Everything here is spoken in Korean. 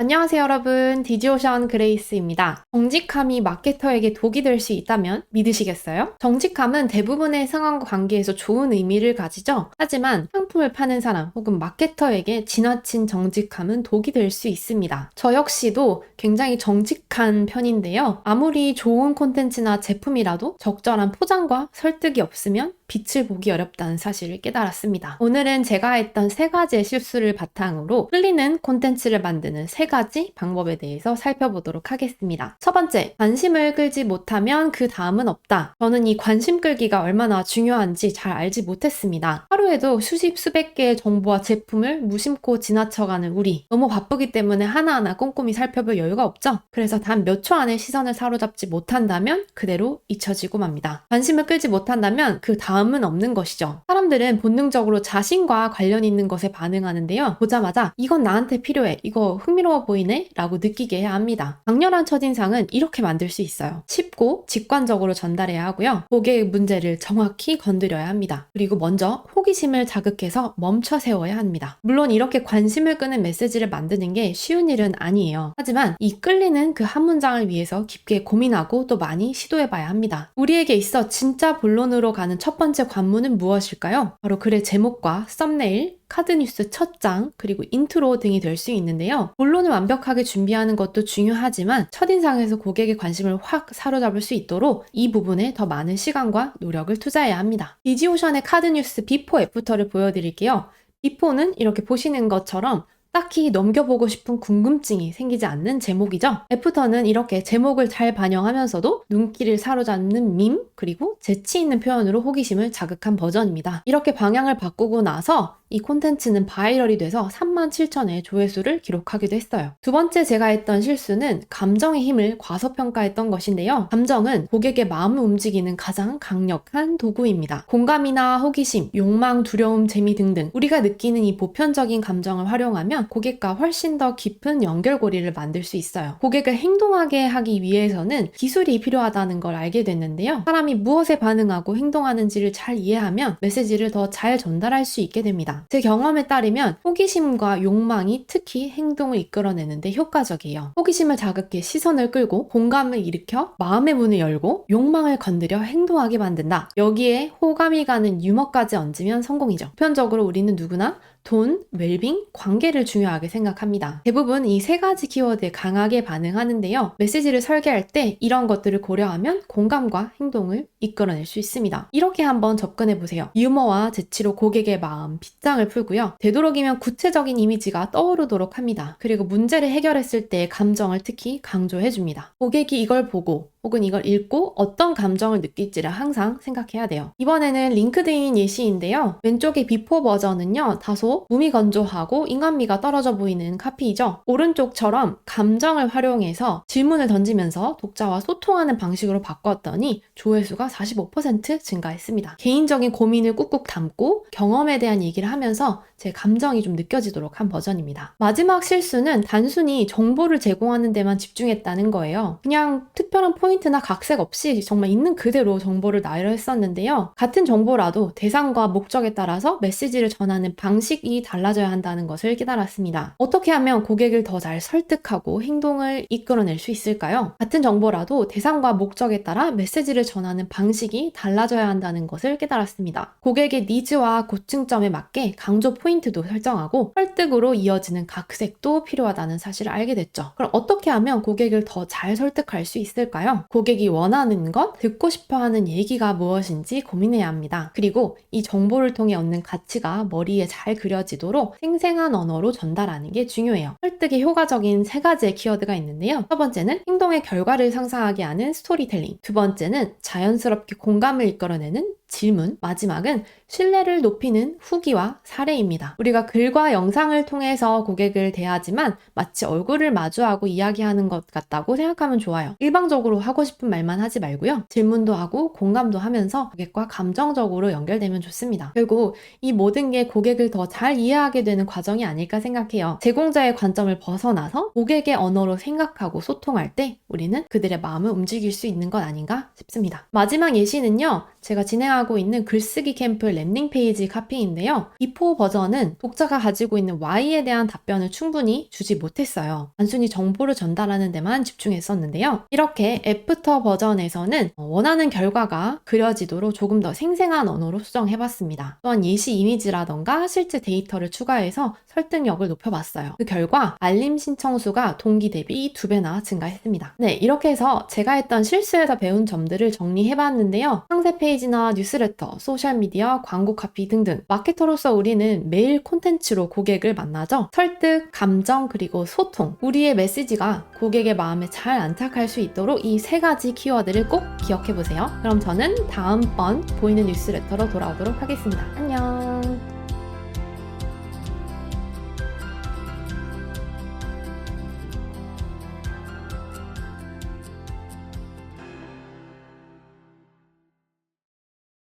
안녕하세요 여러분 디지오션 그레이스입니다. 정직함이 마케터에게 독이 될 수 있다면 믿으시겠어요? 정직함은 대부분의 상황과 관계에서 좋은 의미를 가지죠. 하지만 상품을 파는 사람 혹은 마케터에게 지나친 정직함은 독이 될 수 있습니다. 저 역시도 굉장히 정직한 편인데요. 아무리 좋은 콘텐츠나 제품이라도 적절한 포장과 설득이 없으면 빛을 보기 어렵다는 사실을 깨달았습니다. 오늘은 제가 했던 세 가지의 실수를 바탕으로 끌리는 콘텐츠를 만드는 세 가지 방법에 대해서 살펴보도록 하겠습니다. 첫 번째, 관심을 끌지 못하면 그 다음은 없다. 저는 이 관심 끌기가 얼마나 중요한지 잘 알지 못했습니다. 하루에도 수십 수백 개의 정보와 제품을 무심코 지나쳐가는 우리. 너무 바쁘기 때문에 하나하나 꼼꼼히 살펴볼 여유가 없죠? 그래서 단 몇 초 안에 시선을 사로잡지 못한다면 그대로 잊혀지고 맙니다. 관심을 끌지 못한다면 그 다음 은 없는 것이죠. 사람들은 본능적으로 자신과 관련 있는 것에 반응하는데요. 보자마자 이건 나한테 필요해. 이거 흥미로워 보이네? 라고 느끼게 해야 합니다. 강렬한 첫인상은 이렇게 만들 수 있어요. 쉽고 직관적으로 전달해야 하고요. 고객의 문제를 정확히 건드려야 합니다. 그리고 먼저 호기심을 자극해서 멈춰 세워야 합니다. 물론 이렇게 관심을 끄는 메시지를 만드는 게 쉬운 일은 아니에요. 하지만 이 끌리는 그 한 문장을 위해서 깊게 고민하고 또 많이 시도해봐야 합니다. 우리에게 있어 진짜 본론으로 가는 첫 번째 관문은 무엇일까요? 바로 글의 제목과 썸네일, 카드 뉴스 첫 장, 그리고 인트로 등이 될 수 있는데요. 본론을 완벽하게 준비하는 것도 중요하지만 첫인상에서 고객의 관심을 확 사로잡을 수 있도록 이 부분에 더 많은 시간과 노력을 투자해야 합니다. 디지오션의 카드 뉴스 비포 애프터를 보여드릴게요. 비포는 이렇게 보시는 것처럼 딱히 넘겨보고 싶은 궁금증이 생기지 않는 제목이죠. 애프터는 이렇게 제목을 잘 반영하면서도 눈길을 사로잡는 밈, 그리고 재치 있는 표현으로 호기심을 자극한 버전입니다. 이렇게 방향을 바꾸고 나서 이 콘텐츠는 바이럴이 돼서 3만 7천의 조회수를 기록하기도 했어요. 두 번째 제가 했던 실수는 감정의 힘을 과소평가했던 것인데요. 감정은 고객의 마음을 움직이는 가장 강력한 도구입니다. 공감이나 호기심, 욕망, 두려움, 재미 등등 우리가 느끼는 이 보편적인 감정을 활용하면 고객과 훨씬 더 깊은 연결고리를 만들 수 있어요. 고객을 행동하게 하기 위해서는 기술이 필요하다는 걸 알게 됐는데요. 사람이 무엇에 반응하고 행동하는지를 잘 이해하면 메시지를 더 잘 전달할 수 있게 됩니다. 제 경험에 따르면 호기심과 욕망이 특히 행동을 이끌어내는데 효과적이에요. 호기심을 자극해 시선을 끌고 공감을 일으켜 마음의 문을 열고 욕망을 건드려 행동하게 만든다. 여기에 호감이 가는 유머까지 얹으면 성공이죠. 보편적으로 우리는 누구나 돈, 웰빙, 관계를 중요하게 생각합니다. 대부분 이 세 가지 키워드에 강하게 반응하는데요. 메시지를 설계할 때 이런 것들을 고려하면 공감과 행동을 이끌어낼 수 있습니다. 이렇게 한번 접근해 보세요. 유머와 재치로 고객의 마음, 빗장을 풀고요. 되도록이면 구체적인 이미지가 떠오르도록 합니다. 그리고 문제를 해결했을 때 감정을 특히 강조해 줍니다. 고객이 이걸 보고 혹은 이걸 읽고 어떤 감정을 느낄지를 항상 생각해야 돼요. 이번에는 링크드인 예시인데요. 왼쪽의 비포 버전은요, 다소 몸이 건조하고 인간미가 떨어져 보이는 카피이죠. 오른쪽처럼 감정을 활용해서 질문을 던지면서 독자와 소통하는 방식으로 바꿨더니 조회수가 45% 증가했습니다. 개인적인 고민을 꾹꾹 담고 경험에 대한 얘기를 하면서 제 감정이 좀 느껴지도록 한 버전입니다. 마지막 실수는 단순히 정보를 제공하는 데만 집중했다는 거예요. 그냥 특별한 포인트 나 각색 없이 정말 있는 그대로 정보를 나열했었는데요. 같은 정보라도 대상과 목적에 따라서 메시지를 전하는 방식이 달라져야 한다는 것을 깨달았습니다. 어떻게 하면 고객을 더 잘 설득하고 행동을 이끌어낼 수 있을까요? 같은 정보라도 대상과 목적에 따라 메시지를 전하는 방식이 달라져야 한다는 것을 깨달았습니다. 고객의 니즈와 고충점에 맞게 강조 포인트 포인트도 설정하고 설득으로 이어지는 각색도 필요하다는 사실을 알게 됐죠. 그럼 어떻게 하면 고객을 더 잘 설득할 수 있을까요? 고객이 원하는 것, 듣고 싶어 하는 얘기가 무엇인지 고민해야 합니다. 그리고 이 정보를 통해 얻는 가치가 머리에 잘 그려지도록 생생한 언어로 전달하는 게 중요해요. 설득에 효과적인 세 가지의 키워드가 있는데요. 첫 번째는 행동의 결과를 상상하게 하는 스토리텔링. 두 번째는 자연스럽게 공감을 이끌어내는 질문, 마지막은 신뢰를 높이는 후기와 사례입니다. 우리가 글과 영상을 통해서 고객을 대하지만 마치 얼굴을 마주하고 이야기하는 것 같다고 생각하면 좋아요. 일방적으로 하고 싶은 말만 하지 말고요. 질문도 하고 공감도 하면서 고객과 감정적으로 연결되면 좋습니다. 결국 이 모든 게 고객을 더 잘 이해하게 되는 과정이 아닐까 생각해요. 제공자의 관점을 벗어나서 고객의 언어로 생각하고 소통할 때 우리는 그들의 마음을 움직일 수 있는 것 아닌가 싶습니다. 마지막 예시는요. 제가 진행하고 있는 글쓰기 캠프 랜딩 페이지 카피인데요. 비포 버전은 독자가 가지고 있는 Y에 대한 답변을 충분히 주지 못했어요. 단순히 정보를 전달하는 데만 집중했었는데요. 이렇게 애프터 버전에서는 원하는 결과가 그려지도록 조금 더 생생한 언어로 수정해봤습니다. 또한 예시 이미지라던가 실제 데이터를 추가해서 설득력을 높여봤어요. 그 결과 알림 신청 수가 동기 대비 두 배나 증가했습니다. 네, 이렇게 해서 제가 했던 실수에서 배운 점들을 정리해봤는데요. 상세 페이지나 뉴스레터, 소셜미디어, 광고 카피 등등 마케터로서 우리는 매일 콘텐츠로 고객을 만나죠. 설득, 감정, 그리고 소통. 우리의 메시지가 고객의 마음에 잘 안착할 수 있도록 이 세 가지 키워드를 꼭 기억해 보세요. 그럼 저는 다음번 보이는 뉴스레터로 돌아오도록 하겠습니다. 안녕!